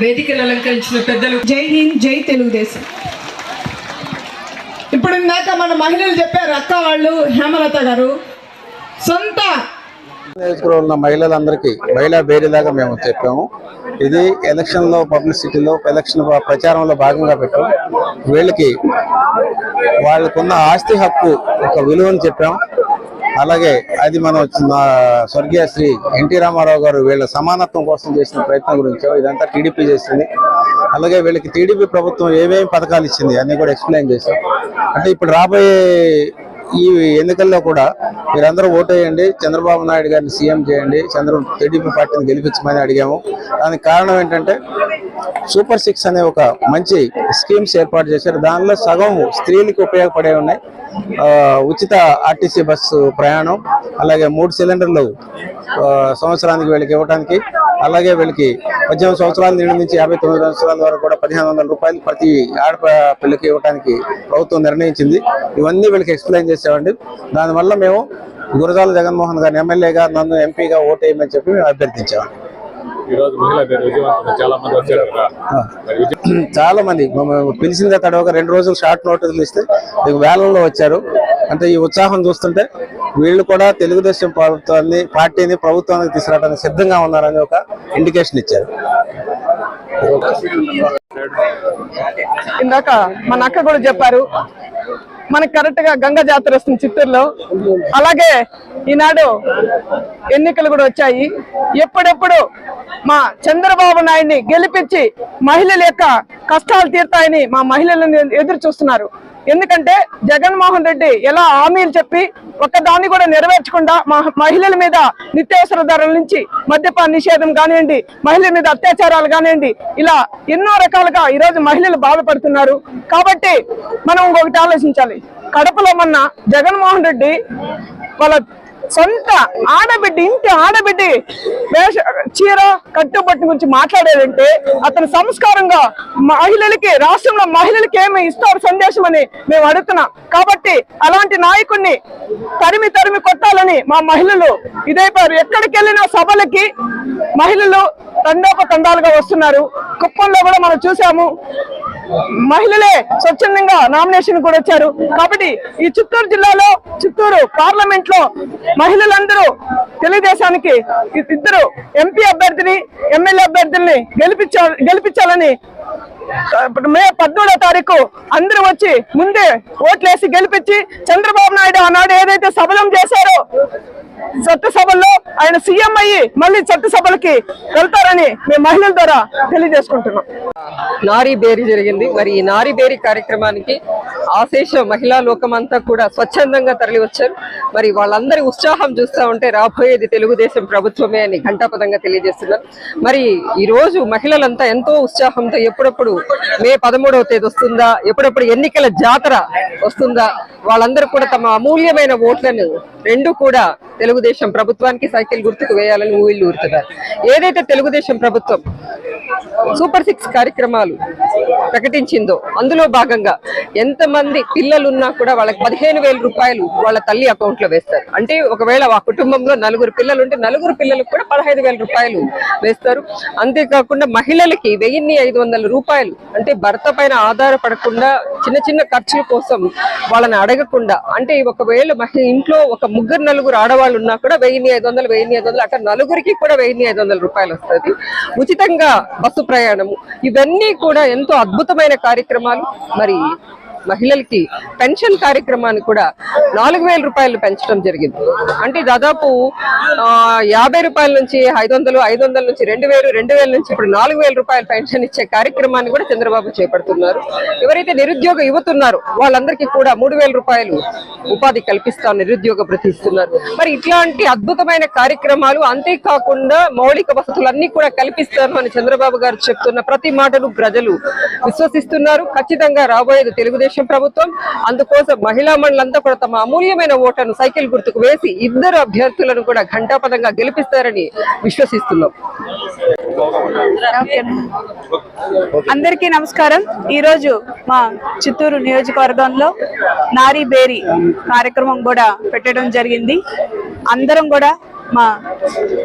వేదికను అలంకరించిన పెద్దలు. జై హింద్ జై తెలుగుదేశం. ఇప్పుడు ఇందాక మన మహిళలు చెప్పారు అక్క వాళ్ళు హేమలత గారు. సొంత. ఉన్న మహిళలందరికీ మహిళా బేరీలాగా మేము చెప్పాము. ఇది ఎలక్షన్లో పబ్లిసిటీలో ఎలక్షన్ ప్ర- ప్రచారంలో భాగంగా పెట్టాం. వీళ్ళకి వాళ్ళకున్న ఆస్తి హక్కు ఒక విలువను చెప్పాం. అలాగే అది మనం మా స్వర్గీయ శ్రీ ఎన్టీ రామారావు గారు వీళ్ళ సమానత్వం కోసం చేసిన ప్రయత్నం గురించి ఇదంతా టీడీపీ చేసింది. అలాగే వీళ్ళకి టీడీపీ ప్రభుత్వం ఏమేమి పథకాలు ఇచ్చింది అన్ని కూడా ఎక్స్ప్లెయిన్ చేశాం. అంటే ఇప్పుడు రాబోయే ఈ ఎన్నికల్లో కూడా మీరందరూ ఓటేయండి చంద్రబాబు నాయుడు గారిని సీఎం చేయండి చంద్ర టీడీపీ పార్టీని గెలిపించమని అడిగాము. దానికి కారణం ఏంటంటే సూపర్ సిక్స్ అనే ఒక మంచి స్కీమ్స్ ఏర్పాటు చేశారు. దానిలో సగం స్త్రీలకు ఉపయోగపడే ఉన్నాయి. ఉచిత ఆర్టీసీ బస్సు ప్రయాణం అలాగే మూడు సిలిండర్లు సంవత్సరానికి వీళ్ళకి ఇవ్వడానికి అలాగే వీళ్ళకి పద్దెనిమిది సంవత్సరాల నిండు నుంచి యాభై తొమ్మిది సంవత్సరాల వరకు కూడా పదిహేను వందల రూపాయలు ప్రతి ఆడపిల్లకి ఇవ్వడానికి ప్రభుత్వం నిర్ణయించింది. ఇవన్నీ వీళ్ళకి ఎక్స్ప్లెయిన్ చేసామండి దానివల్ల మేము గురజాల జగన్మోహన్ గారిని ఎమ్మెల్యేగా నన్ను ఎంపీగా ఓటేయమని చెప్పి మేము అభ్యర్థించామండి. మహిళా చాలా మంది వచ్చారు కదా. మరి విజయ- చాలా మంది. తడవక రెండు రోజులు షార్ట్ నోటీసులు ఇస్తే వేలంలో వచ్చారు. అంటే ఈ ఉత్సాహం చూస్తుంటే వీళ్ళు కూడా తెలుగుదేశం ప్రభుత్వాన్ని పార్టీని ప్రభుత్వానికి తీసుకురావడానికి సిద్ధంగా ఉన్నారని ఒక ఇండికేషన్ ఇచ్చారు. ఇందాక మన అక్క కూడా చెప్పారు మనకి కరెక్ట్గా గంగ జాతర వస్తుంది చిత్తూరులో. అలాగే ఈనాడు ఎన్నికలు కూడా వచ్చాయి. ఎప్పుడెప్పుడు మా చంద్రబాబు నాయుడిని గెలిపించి మహిళల యొక్క కష్టాలు తీరుతాయని మా మహిళలను ఎదురు చూస్తున్నారు. ఎందుకంటే జగన్మోహన్ రెడ్డి ఎలా హామీలు చెప్పి ఒక్కదాన్ని కూడా నెరవేర్చకుండా మా మహిళల మీద నిత్యావసర ధరల నుంచి మద్యపాన నిషేధం కానివ్వండి మహిళల మీద అత్యాచారాలు కానివ్వండి ఇలా ఎన్నో రకాలుగా ఈరోజు మహిళలు బాధపడుతున్నారు. కాబట్టి మనం ఇంకొకటి ఆలోచించాలి. కడపలో మొన్న జగన్మోహన్ రెడ్డి వాళ్ళ సొంత ఆడబిడ్డ ఇంటి ఆడబిడ్డ వేష చీర కట్టుబట్టి గురించి మాట్లాడాడంటే అతను సంస్కారంగా మహిళలకి రాష్ట్రంలో మహిళలకి ఏమి ఇస్తారు సందేశం అని మేము అడుగుతున్నాం. కాబట్టి అలాంటి నాయకుడిని తరిమి తరిమి కొట్టాలని మా మహిళలు ఇదైపోయారు ఎక్కడికి వెళ్ళిన సభలకి మహిళలు తండోప తండాలుగా వస్తున్నారు. కుప్పంలో కూడా మనం చూసాము మహిళలే స్వచ్ఛందంగా నామినేషన్ కూడా వచ్చారు కాబట్టి ఈ చిత్తూరు జిల్లాలో చిత్తూరు పార్లమెంట్లో మహిళలందరూ తెలుగుదేశానికి ఇద్దరు ఎంపీ అభ్యర్థిని ఎమ్మెల్యే అభ్యర్థుల్ని గెలిపించా గెలిపించాలని మే పద్మూడో తారీఖు అందరూ వచ్చి ముందే ఓట్లేసి గెలిపించి చంద్రబాబు నాయుడు ఆనాడు ఏదైతే సబలం చేశారో చట్టసభల్లో ఆయన సీఎం అయ్యి మళ్ళీ చట్టసభలకి వెళ్తారని మేము మహిళల ద్వారా తెలియజేసుకుంటున్నాం. నారీ బేరీ జరిగింది. మరి ఈ నారీ బేరీ కార్యక్రమానికి ఆశేష మహిళా లోకం అంతా కూడా స్వచ్ఛందంగా తరలివచ్చారు. మరి వాళ్ళందరి ఉత్సాహం చూస్తా ఉంటే రాబోయేది తెలుగుదేశం ప్రభుత్వమే అని ఘంటాపదంగా తెలియజేస్తున్నారు. మరి ఈ రోజు మహిళలంతా ఎంతో ఉత్సాహంతో ఎప్పుడప్పుడు మే పదమూడవ తేదీ వస్తుందా ఎప్పుడప్పుడు ఎన్నికల జాతర వస్తుందా వాళ్ళందరూ కూడా తమ అమూల్యమైన ఓట్లను రెండు కూడా తెలుగుదేశం ప్రభుత్వానికి సైకిల్ గుర్తుకు వేయాలని ఊళ్ళు ఊరుతున్నారు. ఏదైతే తెలుగుదేశం ప్రభుత్వం సూపర్ సిక్స్ కార్యక్రమాలు ప్రకటించిందో అందులో భాగంగా ఎంతమంది పిల్లలు ఉన్నా కూడా వాళ్ళకి పదిహేను వేల రూపాయలు వాళ్ళ తల్లి అకౌంట్లో వేస్తారు. అంటే ఒకవేళ ఆ కుటుంబంలో నలుగురు పిల్లలు ఉంటే నలుగురు పిల్లలకు కూడా పదహైదు వేల రూపాయలు వేస్తారు. అంతేకాకుండా మహిళలకి వెయ్యిన్ని ఐదు వందల రూపాయలు అంటే భర్త పైన ఆధారపడకుండా చిన్న చిన్న ఖర్చుల కోసం వాళ్ళని అడగకుండా అంటే ఒకవేళ మహిళ ఇంట్లో ఒక ముగ్గురు నలుగురు ఆడవాళ్ళు ఉన్నా కూడా వెయ్యిన్ని ఐదు వందలు వెయ్యిన్ని ఐదు వందలు అక్కడ నలుగురికి కూడా వెయ్యిన్ని ఐదు వందల రూపాయలు వస్తుంది. ఉచితంగా బస్సు ప్రయాణము ఇవన్నీ కూడా ఎంతో అద్భుతమైన కార్యక్రమాలు. మరి మహిళలకి పెన్షన్ కార్యక్రమాన్ని కూడా నాలుగు వేల రూపాయలు పెంచడం జరిగింది. అంటే దాదాపు ఆ, యాభై రూపాయల నుంచి ఐదు వందలు ఐదు వందల నుంచి రెండు వేలు రెండు వేల నుంచి ఇప్పుడు నాలుగు వేల రూపాయలు పెన్షన్ ఇచ్చే కార్యక్రమాన్ని కూడా చంద్రబాబు చేపడుతున్నారు. ఎవరైతే నిరుద్యోగ యువత ఉన్నారో వాళ్ళందరికీ కూడా మూడు వేల రూపాయలు ఉపాధి కల్పిస్తా నిరుద్యోగ ప్రతిస్తున్నారు మరి ఇట్లాంటి అద్భుతమైన కార్యక్రమాలు అంతేకాకుండా మౌలిక వసతులన్నీ కూడా కల్పిస్తాను అని చంద్రబాబు గారు చెప్తున్న ప్రతి మాటను ప్రజలు విశ్వసిస్తున్నారు. ఖచ్చితంగా రాబోయేది తెలుగుదేశం ప్రభుత్వం. అందుకోసం మహిళా మండలంతా కూడా తమ అమూల్యమైన ఓటను సైకిల్ గుర్తుకు వేసి ఇద్దరు అభ్యర్థులను కూడా ఘంటాపదంగా గెలిపిస్తారని విశ్వసిస్తున్నాం. అందరికీ నమస్కారం. ఈరోజు మా చిత్తూరు నియోజకవర్గంలో నారీ బేరీ కార్యక్రమం కూడా పెట్టడం జరిగింది. అందరం కూడా మా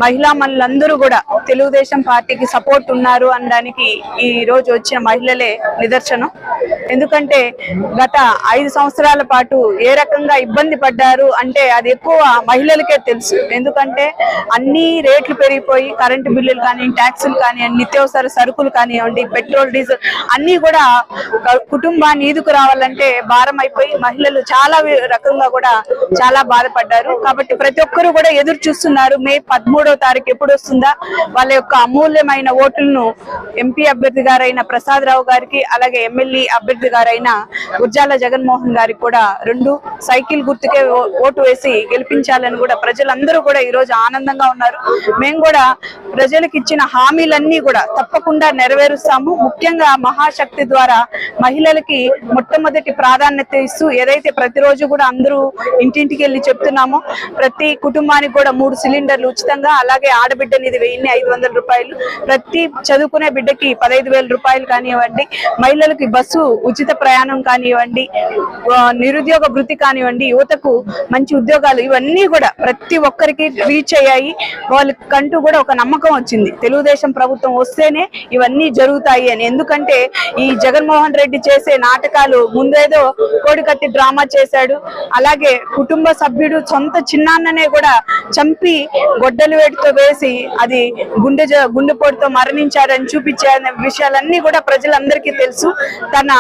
మహిళా మనులందరూ కూడా తెలుగుదేశం పార్టీకి సపోర్ట్ ఉన్నారు అనడానికి ఈ రోజు వచ్చిన మహిళలే నిదర్శనం. ఎందుకంటే గత ఐదు సంవత్సరాల పాటు ఏ రకంగా ఇబ్బంది పడ్డారు అంటే అది ఎక్కువ మహిళలకే తెలుసు. ఎందుకంటే అన్ని రేట్లు పెరిగిపోయి కరెంటు బిల్లులు కానీ ట్యాక్సులు కానీ నిత్యావసర సరుకులు కానివ్వండి పెట్రోల్ డీజిల్ అన్ని కూడా కుటుంబాన్ని ఈదుకు రావాలంటే భారం అయిపోయి మహిళలు చాలా రకంగా కూడా చాలా బాధపడ్డారు. కాబట్టి ప్రతి ఒక్కరూ కూడా ఎదురు చూస్తున్నారు మే పదమూడవ తారీఖు ఎప్పుడు వస్తుందా? వాళ్ళ యొక్క అమూల్యమైన ఓట్లను ఎంపీ అభ్యర్థి గారైన ప్రసాద్ రావు గారికి అలాగే ఎమ్మెల్యే అభ్యర్థి గారైన ఉజ్జాల జగన్మోహన్ గారికి కూడా రెండు సైకిల్ గుర్తుకే ఓటు వేసి గెలిపించాలని కూడా ప్రజలందరూ కూడా ఈ రోజు ఆనందంగా ఉన్నారు. మేము కూడా ప్రజలకు ఇచ్చిన హామీలన్నీ కూడా తప్పకుండా నెరవేరుస్తాము. ముఖ్యంగా మహాశక్తి ద్వారా మహిళలకి మొట్టమొదటి ప్రాధాన్యత ఇస్తూ ఏదైతే ప్రతిరోజు కూడా అందరూ ఇంటింటికి వెళ్ళి చెప్తున్నామో ప్రతి కుటుంబానికి కూడా మూడు సిలిండర్లు ఉచితంగా అలాగే ఆడబిడ్డ నిధి వెయ్యి ఐదు వందల రూపాయలు. ప్రతి చదువుకునే బిడ్డకి పదహైదు వేల రూపాయలు కానివ్వండి మహిళలకి బస్సు ఉచిత ప్రయాణం కానివ్వండి నిరుద్యోగ వృత్తి కానివ్వండి యువతకు మంచి ఉద్యోగాలు ఇవన్నీ కూడా ప్రతి ఒక్కరికి రీచ్ అయ్యాయి. వాళ్ళకంటూ కూడా ఒక నమ్మకం వచ్చింది. తెలుగుదేశం ప్రభుత్వం వస్తేనే ఇవన్నీ జరుగుతాయి అని. ఎందుకంటే ఈ జగన్మోహన్ రెడ్డి చేసే నాటకాలు ముందేదో కోడికత్తి డ్రామా చేశాడు. అలాగే కుటుంబ సభ్యుడు సొంత చిన్నాన్ననే కూడా చంపి గొడ్డలి వేటితో వేసి అది గుండె జ- గుండెపోటుతో మరణించాడని చూపించే విషయాలన్నీ కూడా ప్రజలందరికీ తెలుసు. తన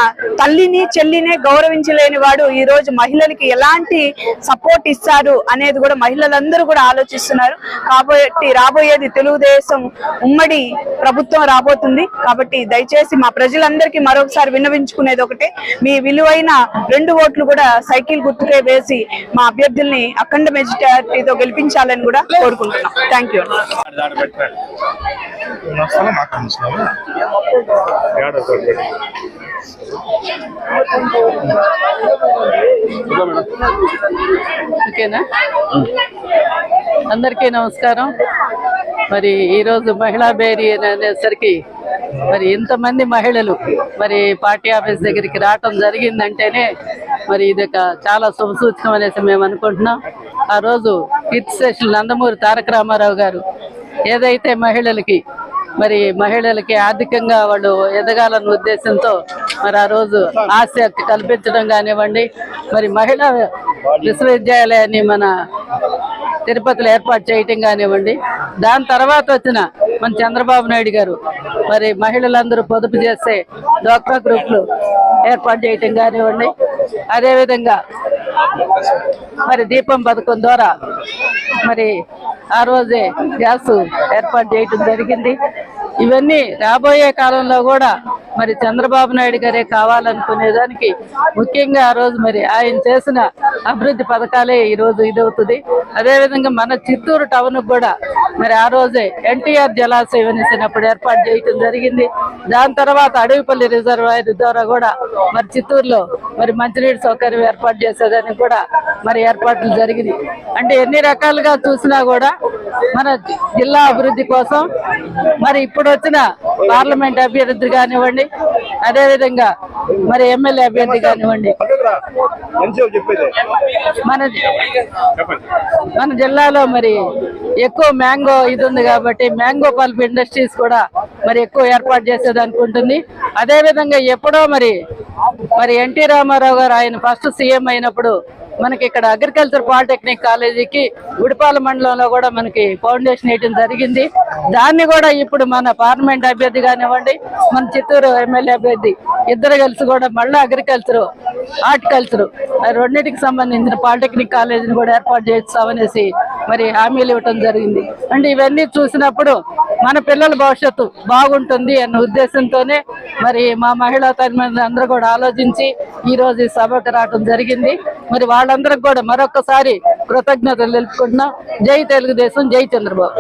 తల్లిని చెల్లినే గౌరవించలేని వాడు ఈ రోజు మహిళలకి ఎలాంటి సపోర్ట్ ఇస్తారు అనేది కూడా మహిళలందరూ కూడా ఆలోచిస్తున్నారు. కాబట్టి రాబోయేది తెలుగుదేశం ఉమ్మడి ప్రభుత్వం రాబోతుంది. కాబట్టి దయచేసి మా ప్రజలందరికీ మరొకసారి విన్నవించుకునేది ఒకటే. మీ విలువైన రెండు ఓట్లు కూడా సైకిల్ గుర్తుకే వేసి మా అభ్యర్థుల్ని అఖండ మెజార్టీతో గెలిపించాలని కూడా కోరుకుంటున్నాం. థ్యాంక్ యూ ఓకేనా? అందరికీ నమస్కారం. మరి ఈరోజు మహిళా బేరీ అనేసరికి మరి ఇంతమంది మహిళలు మరి పార్టీ ఆఫీస్ దగ్గరికి రావటం జరిగిందంటేనే మరి ఇది ఒక చాలా శుభసూచకం అనేసి మేము అనుకుంటున్నాం. ఆ రోజు కీర్తి శేషులు నందమూరి తారక రామారావు గారు. ఏదైతే మహిళలకి మరి మహిళలకి ఆర్థికంగా వాళ్ళు ఎదగాలన్న ఉద్దేశంతో మరి ఆ రోజు ఆశ కల్పించడం కానివ్వండి మరి మహిళా విశ్వవిద్యాలయాన్ని మన తిరుపతిలో ఏర్పాటు చేయటం కానివ్వండి దాని తర్వాత వచ్చిన మన చంద్రబాబు నాయుడు గారు మరి మహిళలందరూ పొదుపు చేస్తే డోక్రా గ్రూప్లు ఏర్పాటు చేయటం కానివ్వండి అదేవిధంగా మరి దీపం పథకం ద్వారా మరి ఆ రోజే గ్యాస్ ఏర్పాటు చేయటం జరిగింది. ఇవన్నీ రాబోయే కాలంలో కూడా మరి చంద్రబాబు నాయుడు గారే కావాలనుకునేదానికి ముఖ్యంగా ఆ రోజు మరి ఆయన చేసిన అభివృద్ధి పథకాలే ఈ రోజు ఇదవుతుంది. అదేవిధంగా మన చిత్తూరు టౌన్ కూడా మరి ఆ రోజే ఎన్టీఆర్ జలాశయం అనేసినప్పుడు ఏర్పాటు చేయటం జరిగింది. దాని తర్వాత అడవిపల్లి రిజర్వాయర్ ద్వారా కూడా మరి చిత్తూరులో మరి మంచినీటి సౌకర్యం ఏర్పాటు చేసేదానికి కూడా మరి ఏర్పాట్లు జరిగింది అంటే ఎన్ని రకాలుగా చూసినా కూడా మన జిల్లా అభివృద్ధి కోసం మరి ఇప్పుడు వచ్చిన పార్లమెంట్ అభ్యర్థి కానివ్వండి అదేవిధంగా మరి ఎమ్మెల్యే అభ్యర్థి కానివ్వండి. మన మన జిల్లాలో మరి ఎక్కువ మ్యాంగో ఇది ఉంది కాబట్టి మ్యాంగో పల్ప్ ఇండస్ట్రీస్ కూడా మరి ఎక్కువ ఏర్పాటు చేసేది అనుకుంటుంది అదే విధంగా ఎప్పుడో మరి మరి ఎన్టీ రామారావు గారు ఆయన ఫస్ట్ సీఎం అయినప్పుడు మనకి ఇక్కడ అగ్రికల్చర్ పాలిటెక్నిక్ కాలేజీకి గుడిపాల మండలంలో కూడా మనకి ఫౌండేషన్ వేయడం జరిగింది. దాన్ని కూడా ఇప్పుడు మన పార్లమెంట్ అభ్యర్థి కానివ్వండి మన చిత్తూరు ఎమ్మెల్యే అభ్యర్థి ఇద్దరు కలిసి కూడా మళ్ళీ అగ్రికల్చర్ హార్టికల్చర్ రెండింటికి సంబంధించిన పాలిటెక్నిక్ కాలేజీని కూడా ఏర్పాటు చేస్తామనేసి మరి హామీలు ఇవ్వటం జరిగింది. అంటే ఇవన్నీ చూసినప్పుడు మన పిల్లల భవిష్యత్తు బాగుంటుంది అన్న ఉద్దేశంతోనే మరి మా మహిళా తల్లి అందరూ కూడా ఆలోచించి ఈరోజు ఈ సభకు రావడం జరిగింది. మరి వాళ్ళందరికి కూడా మరొకసారి కృతజ్ఞతలు తెలుపుకుంటున్నాం. జై తెలుగుదేశం జై చంద్రబాబు.